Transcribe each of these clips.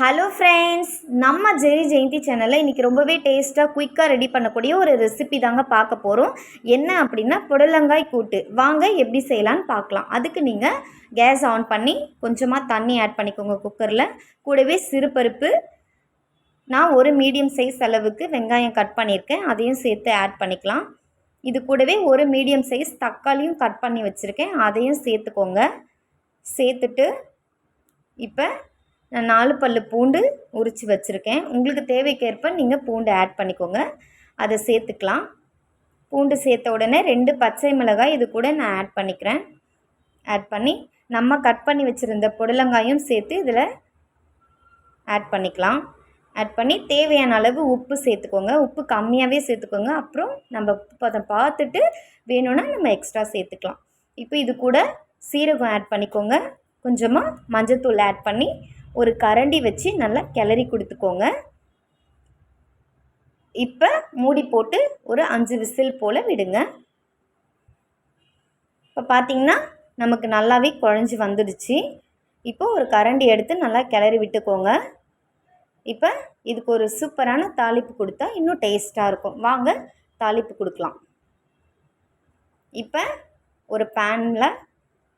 Hello friends நம்ம ஜெரி ஜெயந்தி சேனலில் இன்றைக்கி ரொம்பவே டேஸ்ட்டாக குயிக்காக ரெடி பண்ணக்கூடிய ஒரு ரெசிபி தாங்க பார்க்க போகிறோம் என்ன அப்படின்னா புடலங்காய் கூட்டு. வாங்க எப்படி செய்யலான்னு பார்க்கலாம். அதுக்கு நீங்கள் கேஸ் ஆன் பண்ணி கொஞ்சமாக தண்ணி ஆட் பண்ணிக்கோங்க குக்கரில் கூடவே சிறுபருப்பு. நான் ஒரு மீடியம் சைஸ் அளவுக்கு வெங்காயம் கட் பண்ணியிருக்கேன். அதையும் சேர்த்து ஆட் பண்ணிக்கலாம். இது கூடவே ஒரு மீடியம் சைஸ் தக்காளியும் கட் பண்ணி வச்சுருக்கேன். அதையும் சேர்த்துக்கோங்க. சேர்த்துட்டு இப்போ நான் நாலு பல் பூண்டு உரித்து வச்சுருக்கேன். உங்களுக்கு தேவைக்கேற்ப நீங்கள் பூண்டு ஆட் பண்ணிக்கோங்க. அதை சேர்த்துக்கலாம். பூண்டு சேர்த்த உடனே ரெண்டு பச்சை மிளகாய் இது கூட நான் ஆட் பண்ணிக்கிறேன். ஆட் பண்ணி நம்ம கட் பண்ணி வச்சுருந்த புடலங்காயும் சேர்த்து இதில் ஆட் பண்ணிக்கலாம். ஆட் பண்ணி தேவையான அளவு உப்பு சேர்த்துக்கோங்க. உப்பு கம்மியாகவே சேர்த்துக்கோங்க. அப்புறம் நம்ம அதை பார்த்துட்டு வேணும்னா நம்ம எக்ஸ்ட்ரா சேர்த்துக்கலாம். இப்போ இது கூட சீரகம் ஆட் பண்ணிக்கோங்க. கொஞ்சமாக மஞ்சத்தூள் ஆட் பண்ணி ஒரு கரண்டி வச்சு நல்லா கிளறி கொடுத்துக்கோங்க. இப்போ மூடி போட்டு ஒரு அஞ்சு விசில் போல் விடுங்க. இப்போ பார்த்திங்கன்னா நமக்கு நல்லாவே குழஞ்சி வந்துடுச்சு. இப்போ ஒரு கரண்டி எடுத்து நல்லா கிளறி விட்டுக்கோங்க. இப்போ இதுக்கு ஒரு சூப்பரான தாளிப்பு கொடுத்தா இன்னும் டேஸ்ட்டாக இருக்கும். வாங்க தாளிப்பு கொடுக்கலாம். இப்போ ஒரு பேனில்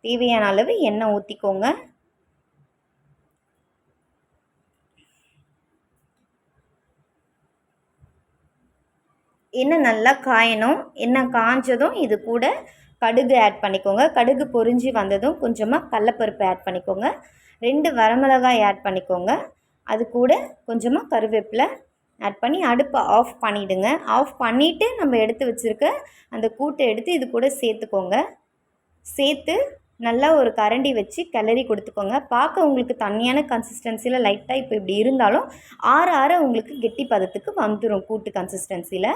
தேவையான அளவு எண்ணெய் ஊற்றிக்கோங்க எண்ணெய் நல்லா காயணும் எண்ணெய் காஞ்சதும் இது கூட கடுகு ஆட் பண்ணிக்கோங்க. கடுகு பொறிஞ்சி வந்ததும் கொஞ்சமாக கடலப்பருப்பு ஆட் பண்ணிக்கோங்க. ரெண்டு வரமிளகாய் ஆட் பண்ணிக்கோங்க. அது கூட கொஞ்சமாக கருவேப்பிலை ஆட் பண்ணி அடுப்பை ஆஃப் பண்ணிவிடுங்க ஆஃப் பண்ணிவிட்டு நம்ம எடுத்து வச்சுருக்க அந்த கூட்டை எடுத்து இது கூட சேர்த்துக்கோங்க. சேர்த்து நல்லா ஒரு கரண்டி வச்சு கிளறி கொடுத்துக்கோங்க. பார்க்க உங்களுக்கு தண்ணியான கன்சிஸ்டன்சியில் லைட்டாக இப்போ இப்படி இருந்தாலும் ஆற ஆற உங்களுக்கு கெட்டி பதத்துக்கு வந்துடும் கூட்டு கன்சிஸ்டன்சியில்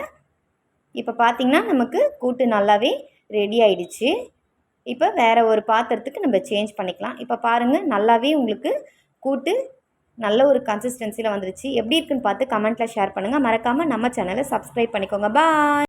இப்போ பார்த்திங்கன்னா நமக்கு கூட்டு நல்லாவே ரெடி ஆயிடுச்சு. இப்போ வேறு ஒரு பாத்திரத்துக்கு நம்ம சேஞ்ச் பண்ணிக்கலாம். இப்போ பாருங்கள் நல்லாவே உங்களுக்கு கூட்டு நல்ல ஒரு கன்சிஸ்டன்சியில் வந்துடுச்சு எப்படி இருக்குன்னு பார்த்து கமெண்ட்டில் ஷேர் பண்ணுங்கள் மறக்காமல் நம்ம சேனலை சப்ஸ்கிரைப் பண்ணிக்கோங்க. பாய்